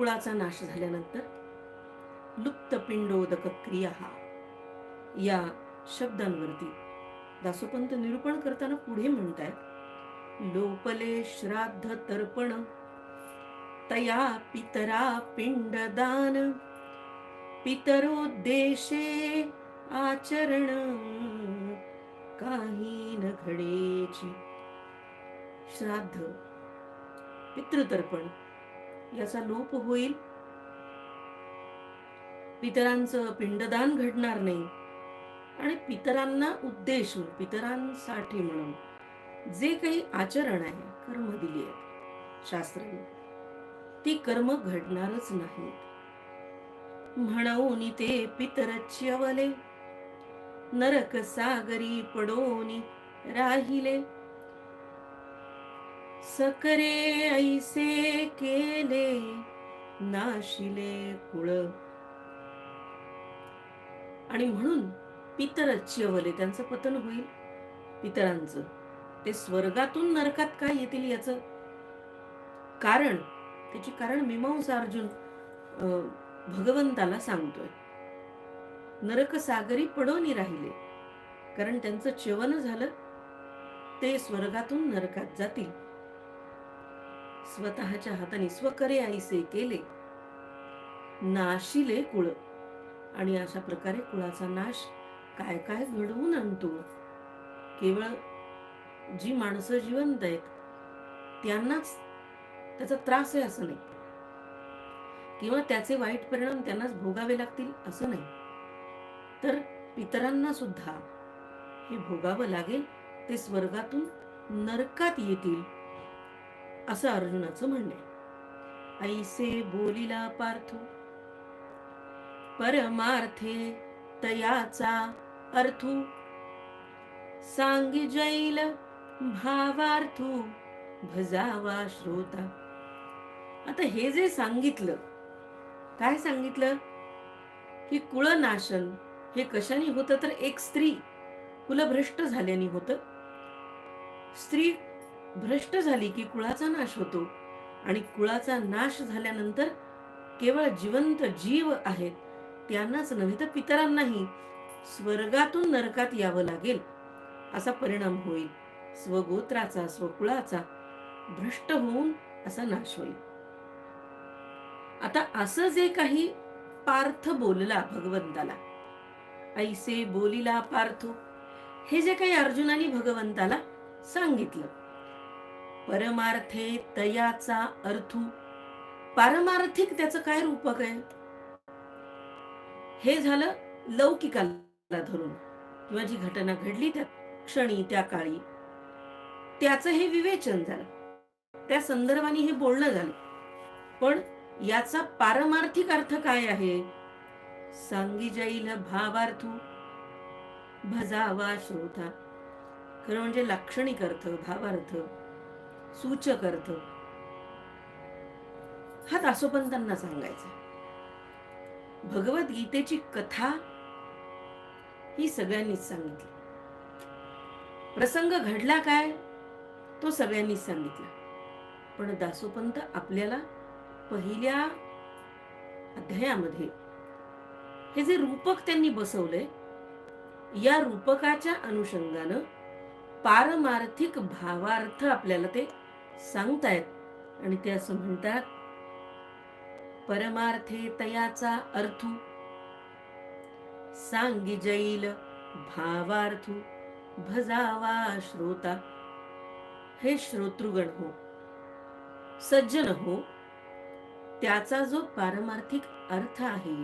कुळाचा नाश झाल्यानंतर लुप्त पिंडोदक क्रिया या शब्दांवरती दासोपंत निरूपण करताना पुढे म्हणतायत लोपले श्राद्ध तर्पण तया पितरा पिंडदान पितरोद्देशे आचरण काही न घडेची. श्राद्ध पितृतर्पण याचा लोप होईल. पितरांचं पिंडदान घडणार नाही. आणि पितरांना उद्देशून पितरांसाठी म्हणून जे काही आचरण आहे कर्म दिली आहेत. शास्त्राने ती कर्म घडणारच नाहीत. म्हणून ते पितरच्यवले नरक सागरी पडोनी राहिले. सकरे ऐसे केले नाशिले कुळ. आणि म्हणून पितरच्यवले त्यांचं पतन होईल. पितरांचं. ते स्वर्गातून नरकात काय येतील याचं? कारण त्याची कारण मीमांसा अर्जुन अं, भगवंताला सांगतोय. नरक सागरी पडोनी राहिले. कारण त्यांचं चेवन झालं. ते स्वर्गातून नरकात जातील. स्वतःच्या हाताने स्वकरे आईसे केले. नाशिले कुळ. आणि अशा प्रकारे कुळाचा नाश काय काय घडवून आणतो? केवळ जी माणसं जिवंत आहेत त्यांनाच त्याचा त्रास आहे असं नाही. किंवा त्याचे वाईट परिणाम त्यांनाच भोगावे लागतील असं नाही. तर पितरांना सुद्धा हे भोगावं लागेल ते स्वर्गातून नरकात येतील. असं अर्जुनाचं म्हणणं आहे. ऐसे बोलिला पार्थ. परमार्थे तयाचा अर्थू. सांग जैल भावार्थू भजावा श्रोता. आता हे जे सांगितलं काय सांगितलं? की कुळनाशन हे कशाने होतं? तर एक स्त्री कुलभ्रष्ट झाल्याने होतं. स्त्री भ्रष्ट झाली की कुळाचा नाश होतो. आणि कुळाचा नाश झाल्यानंतर केवळ जिवंत जीव आहेत त्यांनाच नव्हे तर पितरांनाही स्वर्गातून नरकात यावं लागेल असा परिणाम होईल. स्वगोत्राचा स्वकुळाचा भ्रष्ट होऊन असा नाश होईल. आता असं जे काही पार्थ बोलला भगवंताला ऐसे बोलिला पार्थ हे जे काही अर्जुनाने भगवंताला सांगितलं परमार्थे तयाचा अर्थू. पारमार्थिक त्याचं काय रूपक आहे? हे झालं लौकिकाला धरून. किंवा जी घटना घडली त्या क्षणी त्या काळी. त्याचं हे विवेचन झालं. त्या संदर्भाने हे बोलणं झालं. पण याचा पारमार्थिक अर्थ काय आहे? सांगी जाईल भावार्थ. भजावा श्रोता. खरं म्हणजे लाक्षणिक अर्थ भावार्थ. सूचक अर्थ. हा दासोपंतांना सांगायचा. भगवद्गीतेची कथा ही सगळ्यांनीच सांगितली. प्रसंग घडला काय तो सगळ्यांनीच सांगितला. पण दासोपंत आपल्याला पहिल्या अध्यायामध्ये हे जे रूपक त्यांनी बसवलंय या रूपकाच्या अनुषंगानं पारमार्थिक भावार्थ आपल्याला ते सांगतायत आणि ते असं म्हणतात परमार्थे तयाचा अर्थू सांगी जैल भावार्थू भजावा श्रोता हे श्रोतृगण हो सज्जन हो त्याचा जो पारमार्थिक अर्थ आहे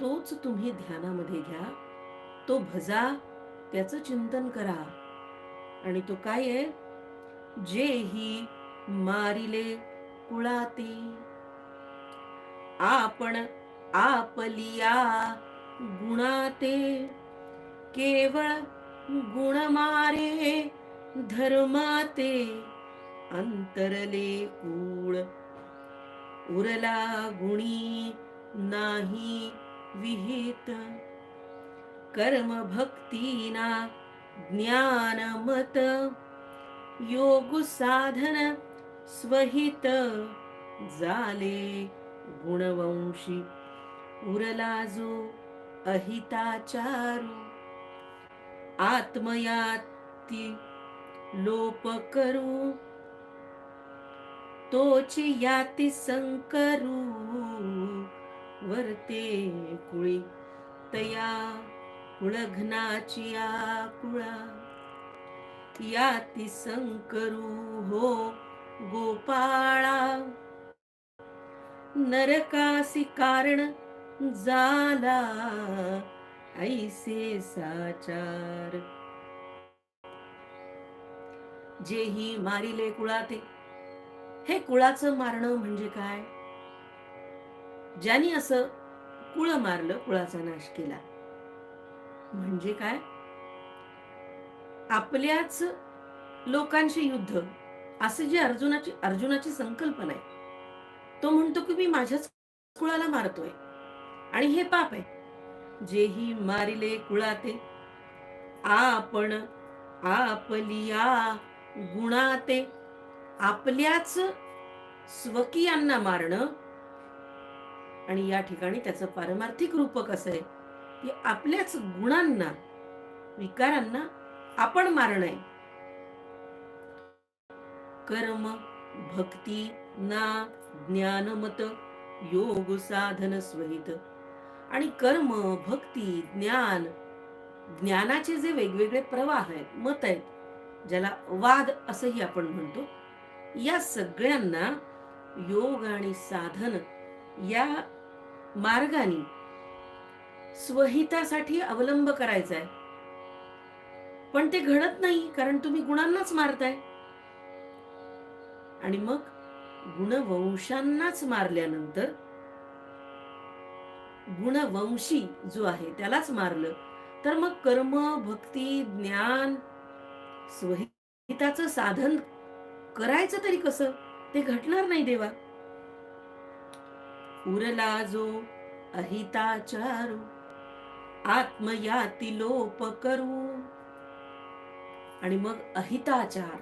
तोच तुम्ही ध्यानामध्ये घ्या तो भजा त्याचं चिंतन करा आणि तो काय आहे? जेही मारिले कुळाती. आपण आपलिया गुणाते केवळ गुण मारे धर्माते. अंतरले कूळ उरला गुणी नाही विहित. कर्म भक्तीना ज्ञान योगसाधन योग साधन स्वहित झाले गुणवंशी उरला जो अहिताचारू। आत्मयाती लोप करू तोची याती संकरू वरते कुळी तया कुळघ्नाची आकुळा। याती संकरू हो गोपाळा। नरकासी कारण झाला ऐसे साचार। जेही मारिले कुळाते हे कुळाचं मारणं म्हणजे काय? ज्यानी असं कुळ मारलं कुळाचा नाश केला. म्हणजे काय? आपल्याच लोकांशी युद्ध असं जे अर्जुनाची अर्जुनाची संकल्पना आहे तो म्हणतो की मी माझ्याच कुळाला मारतोय. आणि हे पाप आहे. जेही मारिले कुळाते आपण आपलिया गुणाते आपल्याच स्वकीयांना मारणं. आणि या ठिकाणी त्याचं पारमार्थिक रूप कसं आहे की आपल्याच गुणांना विकारांना आपण मारणय. आहे कर्म भक्ती ना ज्ञानमत योग साधन स्वहित. आणि कर्म भक्ती ज्ञान ज्ञानाचे जे वेगवेगळे प्रवाह आहेत मत आहेत ज्याला वाद असंही आपण म्हणतो या सगळ्यांना योग आणि साधन या मार्गाने स्वहितासाठी अवलंब करायचा आहे पण ते घडत नाही कारण तुम्ही गुणांनाच मारताय. आणि मग गुणवंशांनाच मारल्यानंतर गुणवंशी जो आहे त्यालाच मारलं. तर मग कर्म भक्ती ज्ञान स्वहिताचं साधन करायचं तरी कसं? ते घटणार नाही देवा. उरला जो अहिताचारू आत्मयाती लोप करू. आणि मग अहिताचार.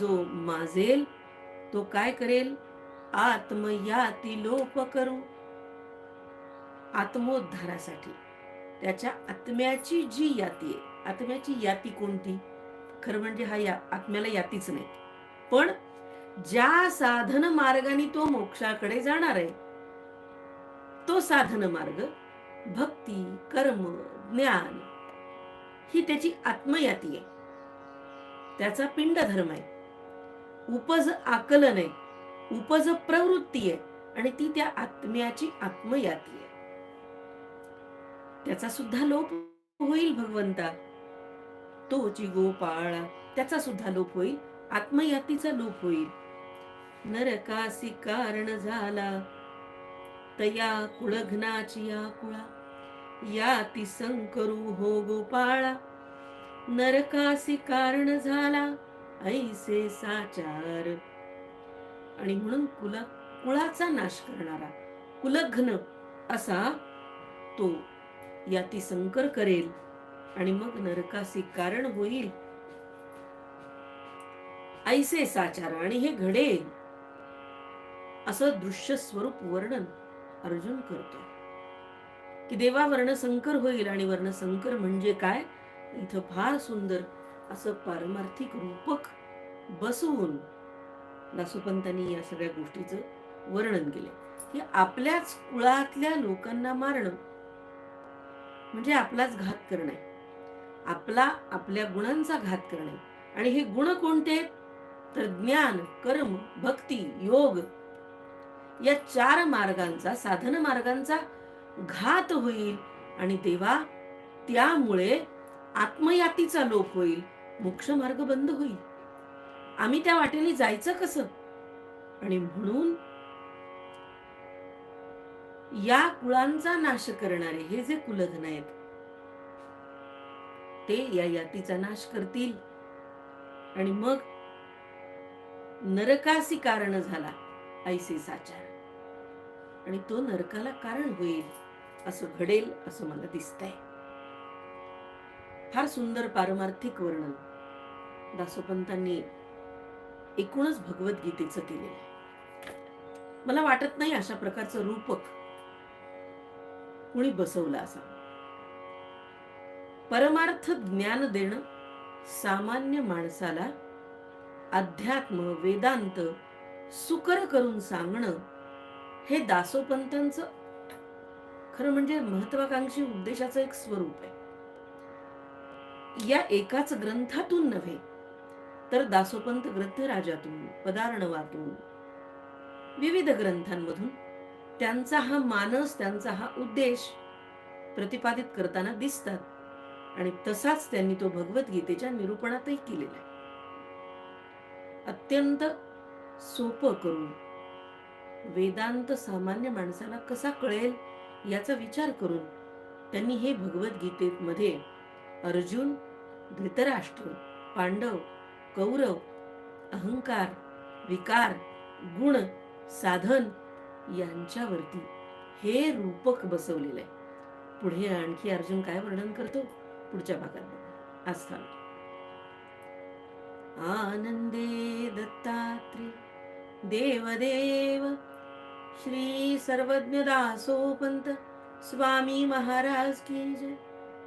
जो माजेल तो काय करेल? आत्मयाती लोप करू. आत्मोद्धारासाठी. त्याच्या आत्म्याची जी याती आहे आत्म्याची याती कोणती? खरं म्हणजे हा या आत्म्याला यातीच नाही पण ज्या साधन मार्गाने तो मोक्षाकडे जाणार आहे तो साधन मार्ग भक्ती कर्म ज्ञान ही त्याची आत्मयाती आहे. त्याचा पिंड धर्म आहे. उपज आकलन आहे. उपज प्रवृत्ती आहे. आणि ती त्या आत्म्याची आत्मयाती आहे. त्याचा सुद्धा लोप होईल भगवंता. तोची गोपाळा त्याचा सुद्धा लोप होईल. आत्मयातीचा लोप होईल. नरकासी कारण झाला. तया कुळघ्नाची या ती संकरू हो गोपाळा. नरकासी कारण झाला ऐसे साचार. आणि म्हणून कुल कुळाचा नाश करणारा कुलघ्न असा तो याती संकर करेल आणि मग नरकासी कारण होईल. ऐसे साचार आणि हे घडेल. असं दृश्य स्वरूप वर्णन अर्जुन करतो की देवा वर्णसंकर होईल आणि वर्णसंकर म्हणजे काय? इथं फार सुंदर असं पारमार्थिक रूपक बसवून दासोपंतांनी या सगळ्या गोष्टीचं वर्णन केलं. की आपल्याच कुळातल्या लोकांना मारणं म्हणजे आपलाच घात करणे. आपला आपल्या गुणांचा घात करणे. आणि हे गुण कोणते? तर ज्ञान कर्म भक्ती योग या चार मार्गांचा साधन मार्गांचा घात होईल. आणि देवा त्यामुळे आत्मयातीचा लोप होईल मोक्ष मार्ग बंद होईल. आम्ही त्या वाटेने जायचं कसं? आणि म्हणून या कुळांचा नाश करणारे हे जे कुलधन आहेत ते या यातीचा नाश करतील. आणि मग नरकासी कारण झाला ऐसे साचार आणि तो नरकाला कारण होईल असं घडेल असं मला दिसतंय. फार सुंदर पारमार्थिक वर्णन. दासोपंतांनी एकूणच भगवद्गीतेचं केलेलं आहे. मला वाटत नाही अशा प्रकारचं रूपक कुणी बसवलं असा परमार्थ ज्ञान देणं सामान्य माणसाला अध्यात्म वेदांत सुकर करून सांगणं हे दासोपंतांचं खरं म्हणजे महत्वाकांक्षी उद्देशाचं एक स्वरूप आहे. या एकाच ग्रंथातून नव्हे तर दासोपंत ग्रंथराजातून पदार्णवातून विविध ग्रंथांमधून त्यांचा हा मानस त्यांचा हा उद्देश प्रतिपादित करताना दिसतात आणि तसाच त्यांनी तो भगवद्गीतेच्या निरूपणातही केलेला आहे. अत्यंत सोपं करून वेदांत सामान्य माणसाला कसा कळेल याचा विचार करून त्यांनी हे भगवद्गीतेमध्ये अर्जुन धृतराष्ट्र पांडव कौरव अहंकार विकार गुण साधन यांच्यावरती हे रूपक बसवलेलं आहे पुढे आणखी अर्जुन काय वर्णन करतो? पुढच्या भागात बघा. आज थांबतो आनंदे दत्तात्रे देवदेव श्री सर्वज्ञ दासोपंत स्वामी महाराज की जय.